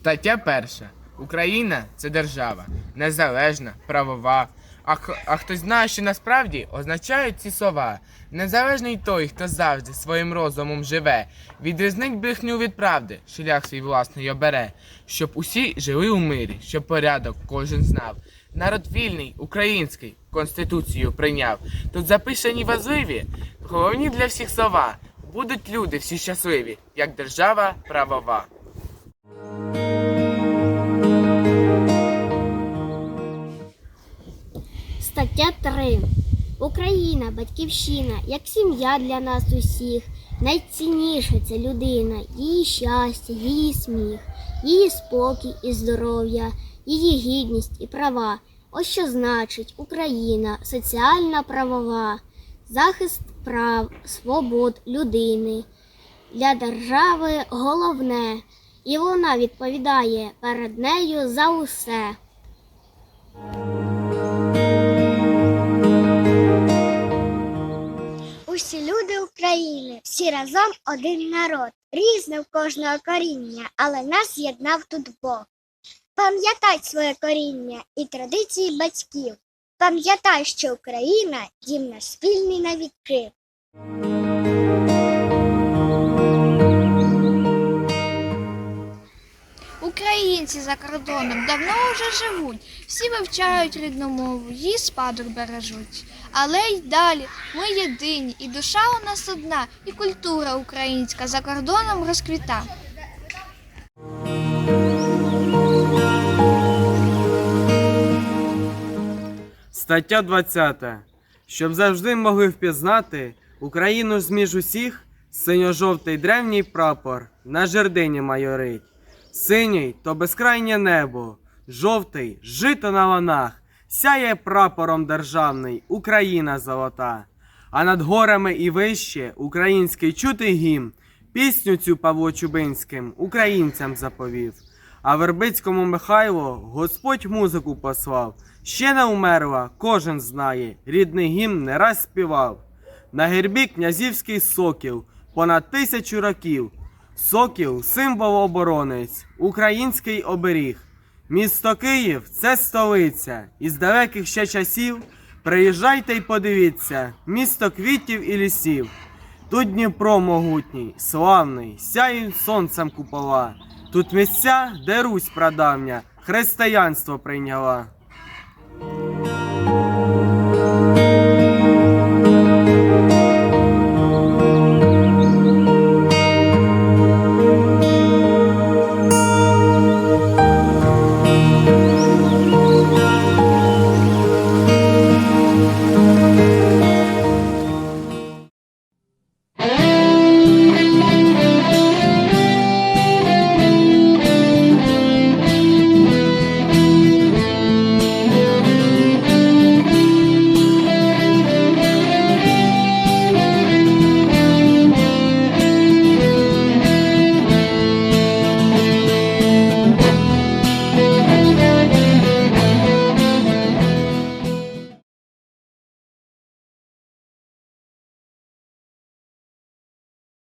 Стаття перша. Україна це держава, незалежна, правова. А, а хтось знає, що насправді означають ці слова. Незалежний той, хто завжди своїм розумом живе, відрізнить брехню від правди, шлях свій власний обере, щоб усі жили у мирі, щоб порядок кожен знав. Народ вільний, український, конституцію прийняв. Тут записані важливі, головні для всіх слова. Будуть люди всі щасливі, як держава правова. Стаття 3. Україна, батьківщина, як сім'я для нас усіх. Найцінніше це людина, її щастя, її сміх, її спокій і здоров'я, її гідність і права. Ось що значить Україна, соціальна правова, захист прав, свобод людини. Для держави головне, і вона відповідає перед нею за усе. Всі разом один народ, різне в кожного коріння, але нас єднав тут Бог. Пам'ятай своє коріння і традиції батьків. Пам'ятай, що Україна дім наш спільний на віки. Українці за кордоном давно вже живуть, всі вивчають рідну мову, її спадок бережуть. Але й далі ми єдині, і душа у нас одна, і культура українська за кордоном розквіта. Стаття 20. Щоб завжди могли впізнати Україну зміж усіх, синьо-жовтий древній прапор на жердині майорить. Синій то безкрайнє небо, жовтий жито на ланах, сяє прапором державний Україна золота. А над горами і вище український чутий гімн, пісню цю Павло Чубинським українцям заповів. А Вербицькому Михайло Господь музику послав. Ще не умерла, кожен знає, рідний гімн не раз співав. На гербі князівський сокіл, понад тисячу років. Сокіл символ оборонець, український оберіг. Місто Київ це столиця. Із далеких ще часів приїжджайте й подивіться, місто квітів і лісів. Тут Дніпро могутній, славний, сяють сонцем купола. Тут місця, де Русь прадавня, християнство прийняла.